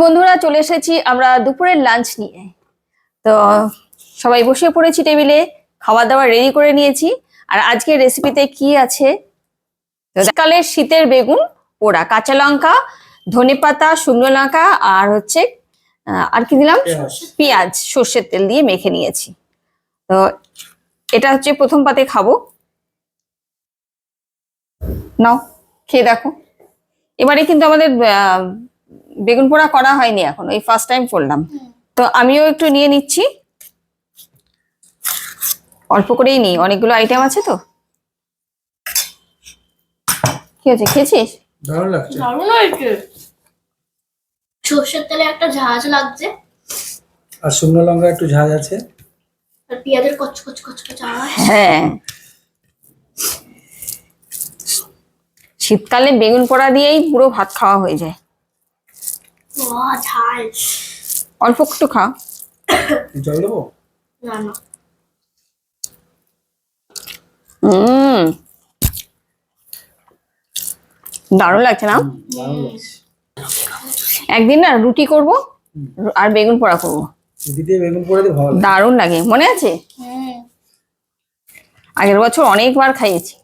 বন্ধুরা চলে এসেছি আমরা দুপুরের লাঞ্চ নিয়ে। তো সবাই বসে পড়েছি টেবিলে খাওয়া দাওয়া রেডি করে নিয়েছি। আর আজকের রেসিপিতে কি আছে? কালের শীতের বেগুন পোড়া কাঁচা লঙ্কা ধনে পাতা শুকনো লঙ্কা আর হচ্ছে আর কি দিলাম? পেঁয়াজ। পেঁয়াজ সর্ষের তেল দিয়ে মেখে নিয়েছি। তো এটা হচ্ছে প্রথম পাতে খাব। নাও খেয়ে দেখো। এবারে কিন্তু আমাদের আহ, বেগুন পোড়া করা হয়নি এখন এই ফার্স্ট টাইম করলাম। তো আমিও একটু নিয়ে নিচ্ছি। অল্প করেই নিই অনেকগুলো আইটেম আছে তো? কি আছে খেয়েছিস? দারুণ লাগছে। দারুণ হয়েছে। সর্ষের তেলে একটা ঝাঁজ লাগছে। আর শুকনো লঙ্কা একটু ঝাঁজ আছে। আর পেঁয়াজের আওয়াজ। হ্যাঁ। শীতকালে বেগুন পোড়া দিয়েই পুরো ভাত খাওয়া হয়ে যায়। ঝাল অল্প একটু খা। জল দেবো? না না। হুম। দারুণ লাগছে না? একদিন না রুটি করব আর বেগুন পোড়া করব। দারুণ লাগে। মনে আছে? আগের বছর অনেকবার খাইয়েছি।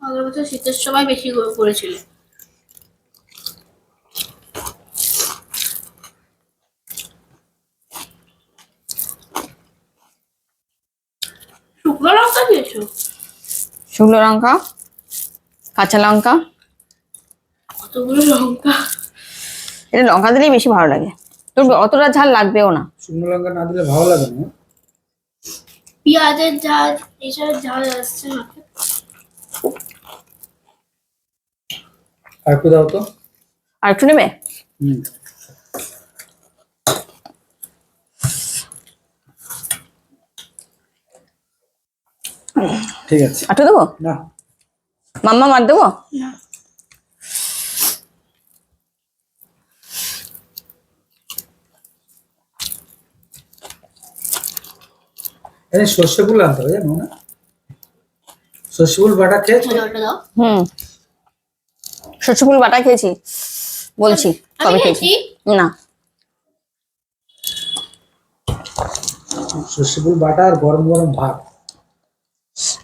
আগের বছর শীতের সময় বেশি করে- করেছিল। শুকনো লঙ্কা দিয়েছ? শুকনো লঙ্কা কাঁচা লঙ্কা। কতগুলো লঙ্কা? এটা লঙ্কা দিলেই বেশি ভালো লাগে। তোর অতটা ঝাল লাগবেও না। শুকনো লঙ্কা না দিলে ভালো লাগে না। পেঁয়াজের ঝাল এইসব ঝাঁজ আসছে না। আর একটু দাও তো। আর একটু নেবে? হুম। ঠিক আছে। একটু দেবো? না। মাম্মা মার দেবো? না। এই সর্ষে ফুল আনতে হবে জানো না? সর্ষে ফুল বাটা খেয়েছো? হুম। সর্ষে ফুল বাটা খেয়েছি। বলছি কবে খেয়েছি। না। সর্ষে ফুল বাটা আর গরম গরম ভাত।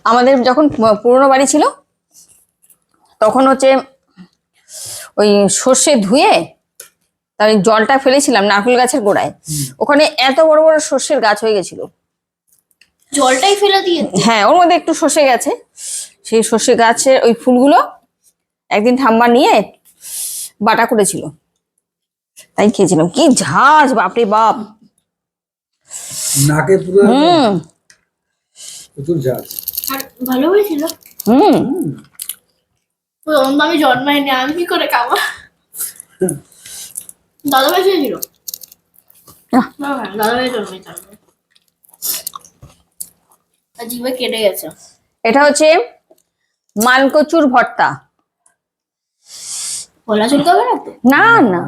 আমাদের যখন পুরনো বাড়ি ছিল তখন হচ্ছে ওই সর্ষে ধুয়ে তার ওই জলটা ফেলেছিলাম নারকেল গাছের গোড়ায়। ওখানে এত বড় বড় সর্ষের গাছ হয়ে গেছিল। জলটাই ফেলে দিয়ে? হ্যাঁ ওর মধ্যে একটু সর্ষে গেছে। সেই সর্ষে গাছের ওই ফুলগুলো একদিন ঠাম্মা নিয়ে বাটা করেছিল। তাই খেয়েছিলাম। কি ঝাঁজ বাপরে বাপ! নাকে পুরো হুম। প্রচুর ঝাঁজ। ভালো হয়েছিল? হুম। আমি জন্মাইনি আমি কি করে খাব? দাদা ভাই না। দাদা ভাই জন্মাইতে জিভে কেটে গেছে। এটা হচ্ছে মানকচুর ভর্তা। চুলকাবে না তো? না না।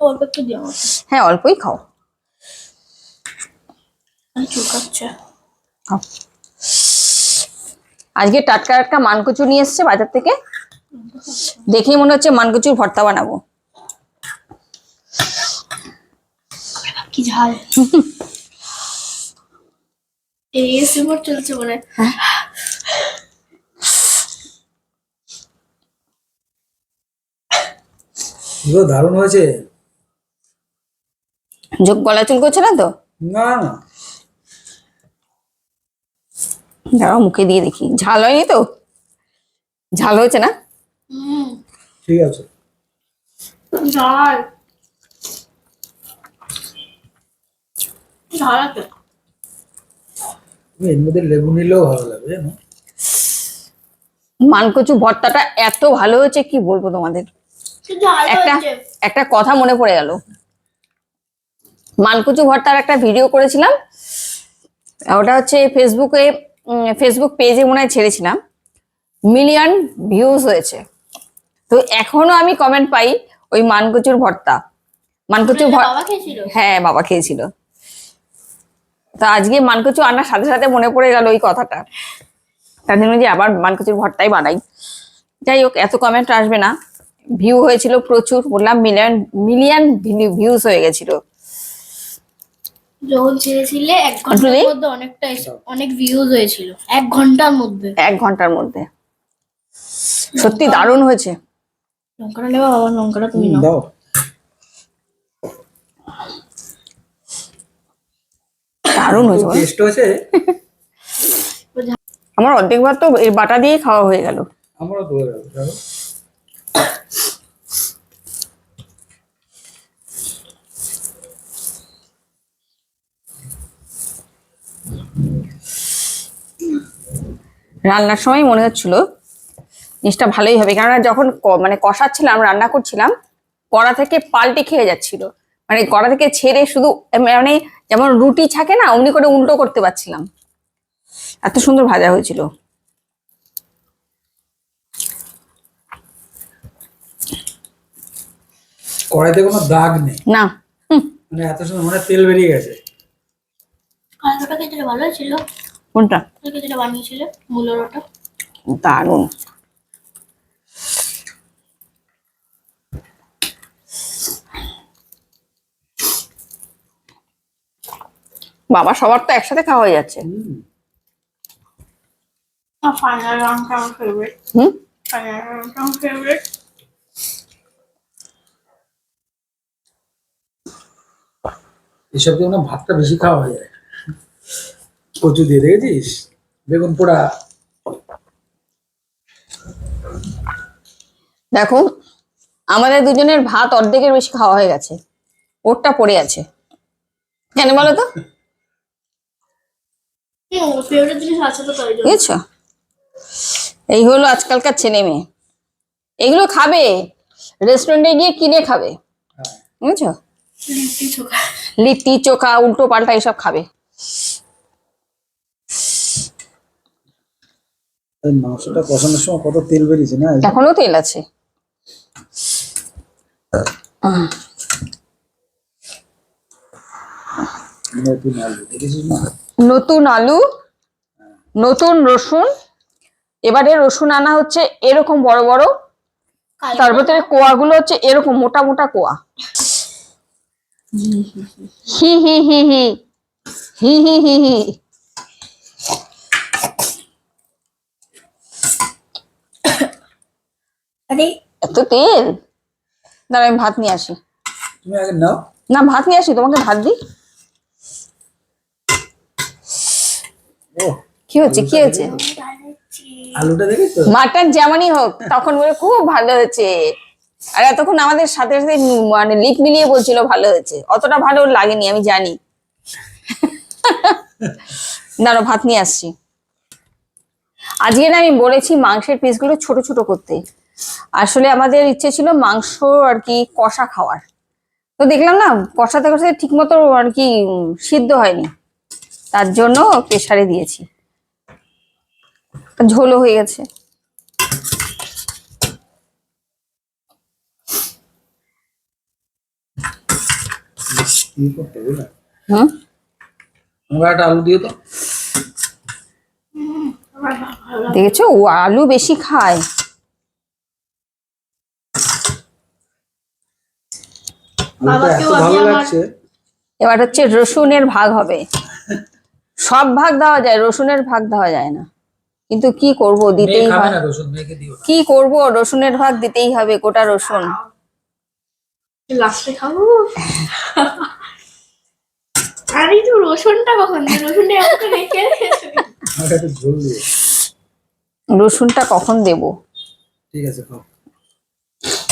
অল্প একটু হ্যাঁ অল্পই খাও। চুলকাচ্ছে আজকে টাটকা টাটকা মানকচু নিয়ে এসছে বাজার থেকে। দেখেই মনে হচ্ছে মানকচুর ভর্তা বানাবো। কি ঝাল। চলছে মনে হয়। দারুণ হয়েছে। যোগ গলা চুল করছে না তো? না না। দাঁড়াও মুখে দিয়ে দেখি। ঝাল হয়নি তো? ঝাল হয়েছে না? ঠিক আছে। ঝাল। ঝাল আছে। এর মধ্যে লেবু নিলেও ভালো লাগবে জানো? মানকচু ভর্তাটা এত ভালো হয়েছে কি বলব তোমাদের? একটা একটা কথা মনে পড়ে গেল। মানকুচু ভর্তার একটা ভিডিও করেছিলাম। ওটা হচ্ছে ফেসবুকে ফেসবুক পেজে মনে হয় ছেড়েছিলাম। মিলিয়ন ভিউজ হয়েছে। তো এখনও আমি কমেন্ট পাই ওই মানকুচুর ভর্তা। মানকুচুর ভর্তা হ্যাঁ বাবা খেয়েছিল। তো আজকে মানকুচু আনার সাথে সাথে মনে পড়ে গেল ওই কথাটা। তার জন্য যে আবার মানকুচুর ভর্তাই বানাই। যাই হোক এত কমেন্ট আসবে না। ভিউ হয়েছিল প্রচুর বললাম মিলিয়ন মিলিয়ন ভিউজ হয়ে গেছিল। যখন ছেড়েছিলে এক ঘণ্টার? মধ্যে অনেকটা অনেক ভিউজ হয়েছিল। এক ঘণ্টার মধ্যে। এক ঘণ্টার মধ্যে। সত্যি দারুণ হয়েছে। লঙ্কাটা নেবা বাবা লঙ্কাটা তুমি নাও। দাও। দারুণ হয়েছে টেস্ট হয়েছে। আমার অর্ধেক ভাত তো বাটা দিয়ে খাওয়া হয়ে গেল। আমারও ধরে গেল রান্নার সময় মনে হচ্ছিল জিনিসটা ভালোই হবে। কেননা যখন মানে কষাচ্ছিলাম রান্না করছিলাম কড়া থেকে পাল্টে খেয়ে যাচ্ছিল। মানে কড়া থেকে ছেড়ে শুধু মানে যেমন রুটি ছাকে না অমনি করে উল্টো করতে পারছিলাম। এত সুন্দর ভাজা হয়েছিল। কড়াইতে কোনো দাগ নেই। না। হুম, মানে এত সুন্দর মনে তেল বেরিয়ে গেছে। ভালো ছিল কোনটা? যেটা বানিয়েছিলে মূলের ওটা? দারুণ। বাবা সবার তো একসাথে খাওয়া হয়ে যাচ্ছে। হুম, ফাইনাল রাউন্ডটা আমার ফেভারিট হুম? ফাইনাল রাউন্ডটা আমার ফেভারিট এসব দিয়ে ভাতটা বেশি খাওয়া হয়ে যায়। কচু দিয়ে দেখেছিস? বেগুন পোড়া। দেখো আমাদের দুজনের ভাত অর্ধেকের বেশি খাওয়া হয়ে গেছে। ওরটা পড়ে আছে। কেন বলো তো? ফেভারিট জিনিস আছে তো তাই জন্য বুঝেছ? এই হলো আজকালকার ছেলে মেয়ে। এগুলো খাবে? রেস্টুরেন্টে গিয়ে কিনে খাবে। হ্যাঁ। বুঝছ? লিট্টি চোখা উল্টো পাল্টা এসব খাবে। মাংসটা কষানোর সময় কত তেল বেরিয়েছে না? এখনও তেল আছে। নতুন আলু দেখেছিস না? নতুন আলু নতুন রসুন। এবারে রসুন আনা হচ্ছে এরকম বড় বড়। তার ভিতরে কোয়াগুলো হচ্ছে এরকম মোটা মোটা কোয়া। হি হি হি হি। হি হি হি হি। আরে এত তেল? দাঁড়া আমি ভাত নিয়ে আসি। তুমি আগে নাও। না ভাত নিয়ে আসি তোমাকে ভাত দিই। ও কি হচ্ছে কি হয়েছে? আলুটা দেখেছ? মাটন যেমনই হোক তখন বলে খুব ভালো হয়েছে। আর এতক্ষণ আমাদের সাথে সাথে মানে লিপ মিলিয়ে বলছিল ভালো হয়েছে। অতটা ভালো লাগেনি আমি জানি। দাঁড়ো ভাত নিয়ে আসছি। আজকে না আমি বলেছি মাংসের পিসগুলো ছোট ছোট করতে। আসলে আমাদের ইচ্ছে ছিল মাংস আর কি কষা খাওয়ার। তো দেখলাম না কষাতে কষাতে ঠিক মতো আর কি সিদ্ধ হয়নি। তার জন্য প্রেসারে দিয়েছি। ঝোলও হয়ে গেছে। হুম? আলু দিও তো। দেখেছ? ও আলু বেশি খায় আলুটা এত বাবাকেও আমি ভালো লাগছে। এবার হচ্ছে রসুনের ভাগ হবে। সব ভাগ দেওয়া যায় রসুনের ভাগ দেওয়া যায় না। কিন্তু কি করব দিতেই খাবে হয়। কি করব রসুনের ভাগ দিতেই হবে গোটা রসুন। লাস্টে খাব? আরে তো রসুনটা কখন? রসুনটা রেখে রসুনটা দেব? ঠিক আছে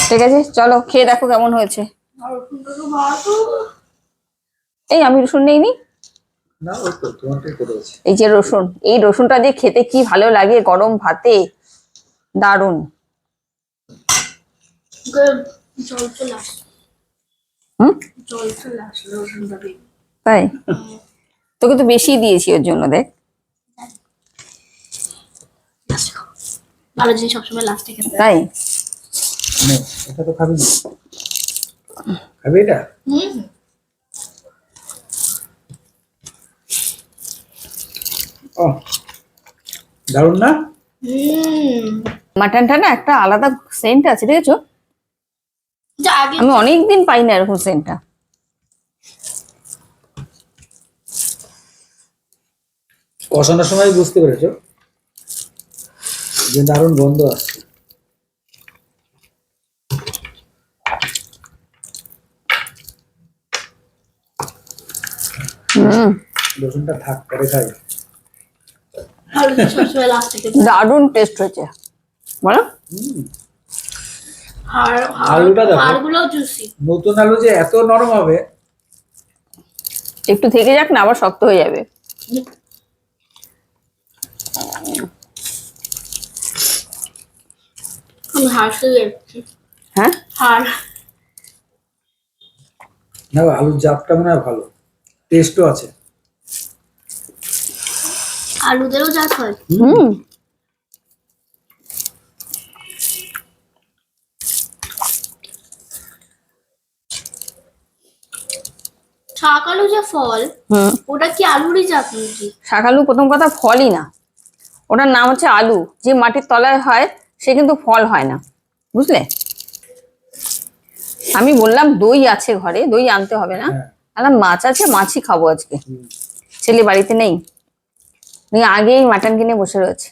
ঠিক আছে চলো খেয়ে দেখো কেমন হয়েছে। এই আমি রসুন নেইনি। এই যে রসুন এই রসুনটা যে খেতে কি ভালো লাগে গরম ভাতে? দারুণ তাই? তোকে তো বেশি দিয়েছি ওর জন্য দেখ। ভালো সবসময় লাস্টে তাই? তো খাবি খাবি এটা ও দারুণ না? মাটনটা না একটা আলাদা সেন্ট আছে দেখেছ? যা আগে আমি অনেকদিন পাই না এরকম সেন্টটা কষানোর সময় বুঝতে পেরেছ যে দারুণ গন্ধ আসছে। রসুনটা থাক করে খাই। দারুণ টেস্ট হয়েছে। বলো। আলুটা দেখো। নতুন আলু যে এত নরম হবে। একটু থেকে যাক না আবার শক্ত হয়ে যাবে। হ্যাঁ? আলুর জাতটা মনে হয় ভালো। টেস্টও আছে। আলুদেরও যা হয়। হুম। শাক আলু যে ফল হুম। ওটা কি আলুরই জাত নাকি? শাকালু প্রথম কথা ফলই না। ওটার নাম হচ্ছে আলু। যে মাটির তলায় হয় সে কিন্তু ফল হয় না। বুঝলে? আমি বললাম দই আছে ঘরে দই আনতে হবে না। বললাম মাছ আছে মাছই খাব আজকে। ছেলে বাড়িতে নেই। আগেই মাটন কিনে বসে রয়েছে।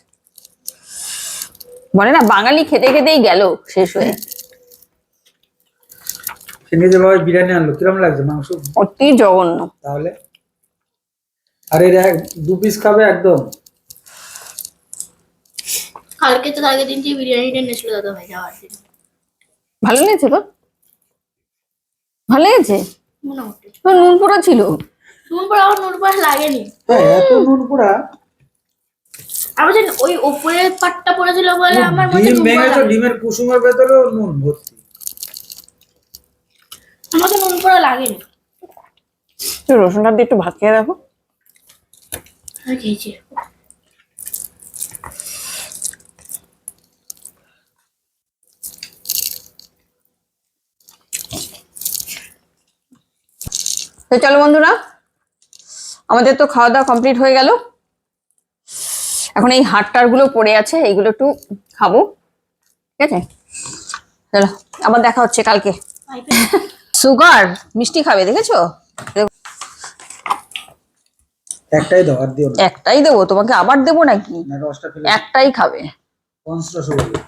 বলে না বাঙালি খেতে খেতেই গেল শেষ হয়ে। বিরিয়ানি আনলো কিরম লাগছে মাংস? অতি জঘন্য। তাহলে? আর এর এক দু পিস খাবে একদম। কালকে তো আগের দিন যে বিরিয়ানিটা এনেছিল দাদা ভাই যাওয়ার দিন। ভালো লেগেছে তো? ভালো লেগেছে? নুন ছিল? নুন আমার নুন পর লাগেনি। হ্যাঁ এত নুন পোড়া। আমার ওই ওপরের পাটটা পড়েছিল বলে আমার ডিম নুন ভেঙে লাগেনি। ডিমের কুসুমের ভেতরেও নুন ভর্তি। আমার তো নুন পড়া লাগেনি। রসুনটা দিয়ে একটু ভাত খেয়ে দেখো। খেয়েছি। তো চলো বন্ধুরা আমাদের তো খাওয়া দাওয়া কমপ্লিট হয়ে গেল। এখন এই হাটটারগুলো পড়ে আছে এইগুলো একটু খাব। ঠিক আছে? চলো আবার দেখা হচ্ছে কালকে। সুগার মিষ্টি খাবে দেখেছ? একটাই দাও আর দিও একটাই দেবো তোমাকে আবার দেবো নাকি? একটাই খাবে। পঞ্চ রসগোল্লা।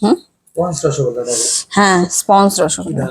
হুম? পঞ্চ রসগোল্লা হ্যাঁ স্পঞ্জ রসগোল্লা।